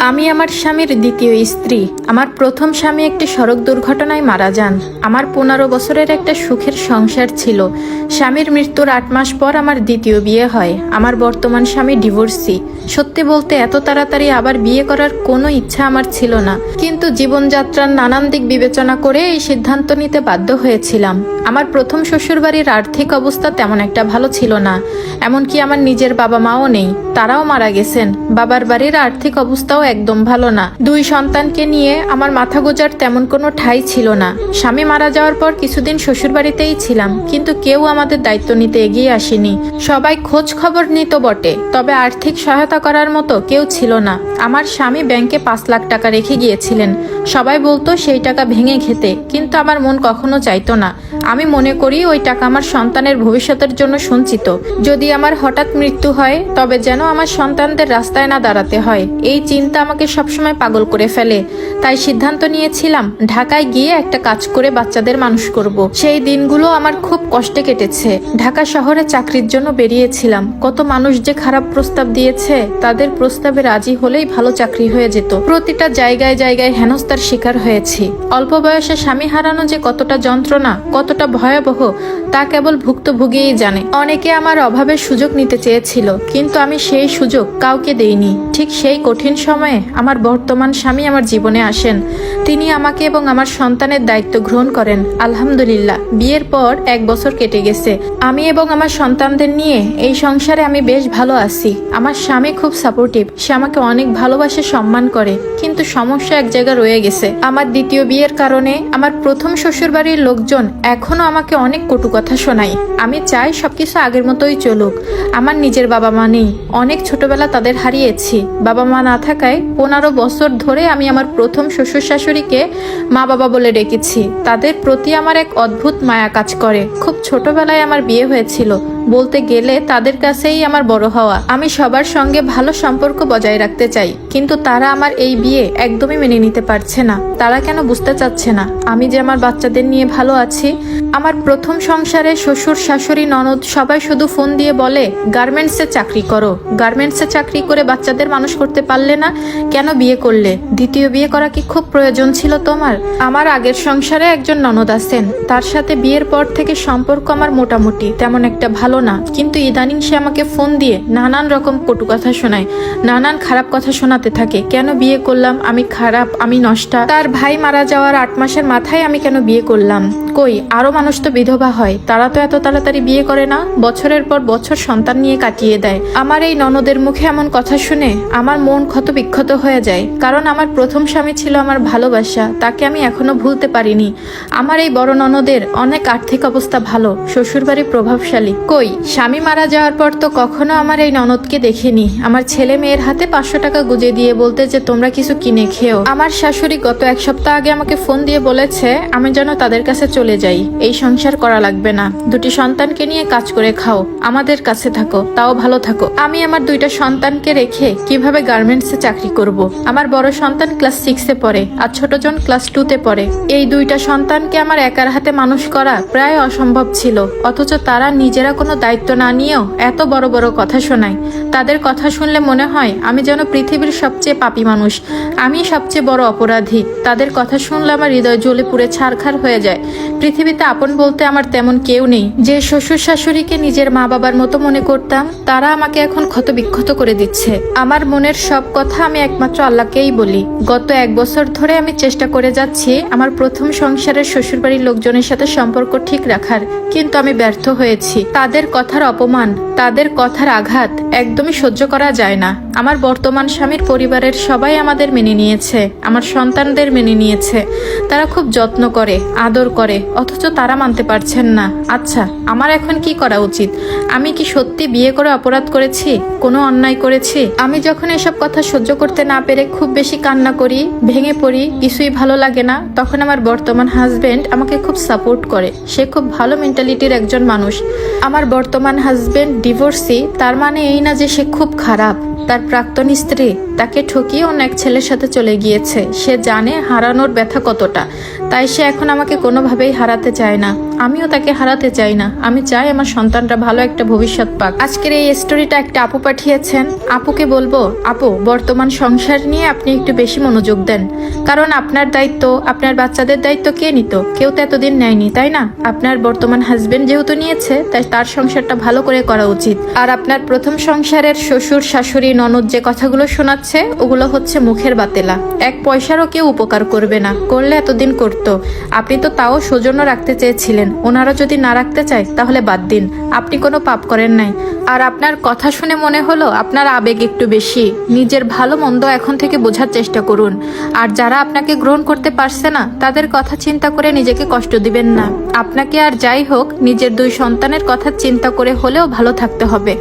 আমি আমার স্বামীর দ্বিতীয় স্ত্রী। আমার প্রথম স্বামী একটি সড়ক দুর্ঘটনায় মারা যান। আমার পনেরো বছরের একটা সুখের সংসার ছিল। স্বামীর মৃত্যুর আট মাস পর আমার দ্বিতীয় বিয়ে হয়। আমার বর্তমান স্বামী ডিভোর্সি। সত্যি বলতে এত তাড়াতাড়ি আবার বিয়ে করার কোনো ইচ্ছা আমার ছিল না। কিন্তু জীবনযাত্রার নানান দিক বিবেচনা করে এই সিদ্ধান্ত নিতে বাধ্য হয়েছিলাম। আমার প্রথম শ্বশুরবাড়ির আর্থিক অবস্থা তেমন একটা ভালো ছিল না। এমনকি আমার নিজের বাবা মাও নেই। তারাও মারা গেছেন। বাবার বাড়ির আর্থিক অবস্থাও একদম ভালো না। দুই সন্তানকে নিয়ে আমার মাথা গোজার তেমন কোনো ঠাই ছিল না। স্বামী মারা যাওয়ার পর কিছুদিন শ্বশুরবাড়িতেই ছিলাম, কিন্তু কেউ আমাদের দায়িত্ব নিতে এগিয়ে আসেনি। সবাই খোঁজ খবর নিত বটে, তবে আর্থিক সহায়তা করার মতো কেউ ছিল না। আমার স্বামী ব্যাংকে পাঁচ লাখ টাকা রেখে গিয়েছিলেন। সবাই বলতো সেই টাকা ভেঙে খেতে, কিন্তু আমার মন কখনো চাইতো না। আমি মনে করি ওই টাকা আমার সন্তানের ভবিষ্যতের জন্য সঞ্চিত। যদি আমার হঠাৎ মৃত্যু হয়, তবে যেন আমার সন্তানদের রাস্তায় না দাঁড়াতে হয়। এই চিন্তা আমাকে সবসময় পাগল করে ফেলে। তাই সিদ্ধান্ত নিয়েছিলাম, ঢাকায় গিয়ে একটা কাজ করে বাচ্চাদের মানুষ করব। সেই দিনগুলো আমার খুব কষ্টে কেটেছে। ঢাকা শহরে চাকরির জন্য বেরিয়েছিলাম। কত মানুষ যে খারাপ প্রস্তাব দিয়েছে, তাদের প্রস্তাবে রাজি হলেই ভালো চাকরি হয়ে যেত। প্রতিটা জায়গায় জায়গায় হেনস্থার শিকার হয়েছি। অল্প বয়সে স্বামী হারানো যে কতটা যন্ত্রণা কতটা ভয়াবহ, তা কেবল ভুক্তভোগীই জানে। অনেকে আমার অভাবের সুযোগ নিতে চেয়েছিল, কিন্তু আমি সেই সুযোগ কাউকে দেইনি। ঠিক সেই কঠিন সময়ে আমার বর্তমান স্বামী আমার জীবনে আসেন। তিনি আমাকে এবং আমার সন্তানের দায়িত্ব গ্রহণ করেন। আলহামদুলিল্লাহ, বিয়ের পর এক বছর কেটে গেছে। আমি এবং আমার সন্তানদের নিয়ে এই সংসারে আমি বেশ ভালো আছি। আমার স্বামী খুব সাপোর্টিভ সে আমাকে অনেক ভালোবাসে, সম্মান করে, কিন্তু সমস্যা এক জায়গায় রয়ে গেছে। আমার দ্বিতীয় বিয়ের কারণে আমার প্রথম শ্বশুরবাড়ির লোকজন এখনও আমাকে অনেক কটু কথা শোনায়। আমি চাই সব কিছু আগের মতোই চলুক। আমার নিজের বাবা মা নেই। অনেক ছোটবেলা তাদের হারিয়েছি। বাবা মা না থাকায় পনেরো বছর ধরে আমি আমার প্রথম শ্বশুর শাশুড়িকে মা বাবা বলে ডেকেছি। তাদের প্রতি আমার এক অদ্ভুত মায়া কাজ করে। খুব ছোটবেলায় আমার বিয়ে হয়েছিল। বলতে গেলে তাদের কাছেই আমার বড় হওয়া। আমি সবার সঙ্গে ভালো সম্পর্ক বজায় রাখতে চাই, কিন্তু তারা আমার এই বিয়ে একদমই মেনে নিতে পারছে না। তারা কেন বুঝতে চাচ্ছে না? আমি যে আমার বাচ্চাদের নিয়ে ভালো আছি, আমার প্রথম সংসারে শ্বশুর, শাশুড়ি, ননদ সবাই শুধু ফোন দিয়ে বলে, গার্মেন্টসে চাকরি করো। গার্মেন্টসে চাকরি করে বাচ্চাদের মানুষ করতে পারলে না, কেন বিয়ে করলে? দ্বিতীয় বিয়ে করা কি খুব প্রয়োজন ছিল তোমার? আমার আগের সংসারে একজন ননদ আছেন, তার সাথে বিয়ের পর থেকে সম্পর্ক আমার মোটামুটি, তেমন একটা ভালো না, কিন্তু ইদানিং সে আমাকে ফোন দিয়ে নানান রকম কটু কথা শোনায়, নানান খারাপ কথা শোনাতে থাকে। কেন বিয়ে করলাম? আমি খারাপ, আমি নষ্টা। তার ভাই মারা যাওয়ার আট মাসের মাথায় আমি কেন বিয়ে করলাম? কই, আরও মানুষ তো বিধবা হয়, তারা তো এত তাড়াতাড়ি বিয়ে করে না? বছরের পর বছর সন্তান নিয়ে কাটিয়ে দেয়। আমার এই ননদের মুখে এমন কথা শুনে আমার মন ক্ষত বিক্ষত হয়ে যায়, কারণ আমার প্রথম স্বামী ছিল আমার ভালোবাসা, তাকে আমি এখনও ভুলতে পারিনি। আমার এই বড় ননদের অনেক আর্থিক অবস্থা ভালো, শ্বশুরবাড়ি প্রভাবশালী। কই, স্বামী মারা যাওয়ার পর তো কখনো আমার এই ননদকে দেখিনি। আমার ছেলে মেয়ের হাতে পাঁচশো টাকা গুজে দিয়ে বলতে যে, তোমরা কিছু কিনে খেও। আমার শাশুড়ি গত এক সপ্তাহ আগে আমাকে ফোন দিয়ে বলেছে, আমি যেন তাদের কাছে চলে যাই। এই সংসার করা লাগবে না। দুটি সন্তানকে নিয়ে কাজ করে খাও। আমাদের কাছে থাকো। তাও ভালো থাকো। আমি আমার দুইটা সন্তানকে রেখে কীভাবে গার্মেন্টসে চাকরি করব। আমার বড় সন্তান ক্লাস সিক্সে পড়ে আর ছোটজন ক্লাস টুতে পড়ে। এই দুইটা সন্তানকে আমার একার হাতে মানুষ করা প্রায় অসম্ভব ছিল। অথচ তারা নিজেরা কোনো দায়িত্ব না নিয়েও এত বড় বড় কথা শোনায়। তাদের কথা শুনলে মনে হয় আমি যেন পৃথিবীর সবচেয়ে পাপী মানুষ। আমি সবচেয়ে বড় অপরাধী। তাদের কথা শুনলে আমার হৃদয় জ্বলে পুড়ে ছারখার হয়ে যায়। পৃথিবীতে আপন বলতে আমার তেমন কেউ নেই। যে শ্বশুর শাশুড়িকে নিজের মা বাবার মতো মনে করতাম, তারা আমাকে এখন ক্ষত বিক্ষত করে দিচ্ছে। আমার মনের সব কথা আমি একমাত্র আল্লাহকেই বলি। গত এক বছর ধরে আমি চেষ্টা করে যাচ্ছি আমার প্রথম সংসারের শ্বশুরবাড়ির লোকজনের সাথে সম্পর্ক ঠিক রাখার, কিন্তু আমি ব্যর্থ হয়েছি। তাদের কথার অপমান, তাদের কথার আঘাত একদমই সহ্য করা যায় না। আমার বর্তমান স্বামীর পরিবারের সবাই আমাদের মেনে নিয়েছে, আমার সন্তানদের মেনে নিয়েছে। তারা খুব যত্ন করে, আদর করে অথচ তারা মানতে পারছেন না। আচ্ছা আমার এখন কি করা উচিত? আমি কি সত্যি বিয়ে করে অপরাধ করেছি? কোনো অন্যায় করেছি? আমি যখন এসব কথা সহ্য করতে না পেরে খুব বেশি কান্না করি, ভেঙে পড়ি, কিছুই ভালো লাগে না, তখন আমার বর্তমান হাজবেন্ড আমাকে খুব সাপোর্ট করে। সে খুব ভালো মেন্টালিটির একজন মানুষ। আমার বর্তমান হাজবেন্ড ডিভোর্সি তার মানে এই না যে সে খুব খারাপ। তার প্রাক্তন স্ত্রী, তাকে ঠকিয়ে অন্য এক ছেলের সাথে চলে গিয়েছে। সে জানে হারানোর ব্যথা কতটা। তাই সে এখন আমাকে কোনোভাবেই হারাতে চায় না। আমিও তাকে হারাতে চাই না। আমি চাই আমার সন্তানরা ভালো একটা ভবিষ্যৎ পাক। আজকের এই স্টোরিটা একটা আপু পাঠিয়েছেন। আপুকে বলব, আপু, বর্তমান সংসার নিয়ে আপনি একটু বেশি মনোযোগ দেন। কারণ আপনার দায়িত্ব, আপনার বাচ্চাদের দায়িত্ব কে নিত? কেউ তো এতদিন নেয়নি, তাই না? আপনার বর্তমান হাজবেন্ড যেহেতু নিয়েছে, তাই তার সংসারটা ভালো করে করা উচিত। আর আপনার প্রথম সংসারের শ্বশুর, শাশুড়ি, ননদ যে কথাগুলো শোনাচ্ছে, ওগুলো হচ্ছে মুখের বাতেলা। এক পয়সারও কেউ উপকার করবে না। করলে এতদিন করতো আপনি তো তাও সৌজন্য রাখতে চেয়েছিলেন। ওনারা যদি না রাখতে চায়, তাহলে বাদ দিন। আপনি কোনো পাপ করেন নাই। আর আপনার কথা শুনে মনে হলো, আপনার আবেগ একটু বেশি। নিজের ভালো মন্দ এখন থেকে বোঝার চেষ্টা করুন। আর যারা আপনাকে গ্রহণ করতে পারছে না, তাদের কথা চিন্তা করে নিজেকে কষ্ট দিবেন না। আপনাকে আর যাই হোক, নিজের দুই সন্তানের কথা চিন্তা করে হলেও ভালো থাকতে হবে।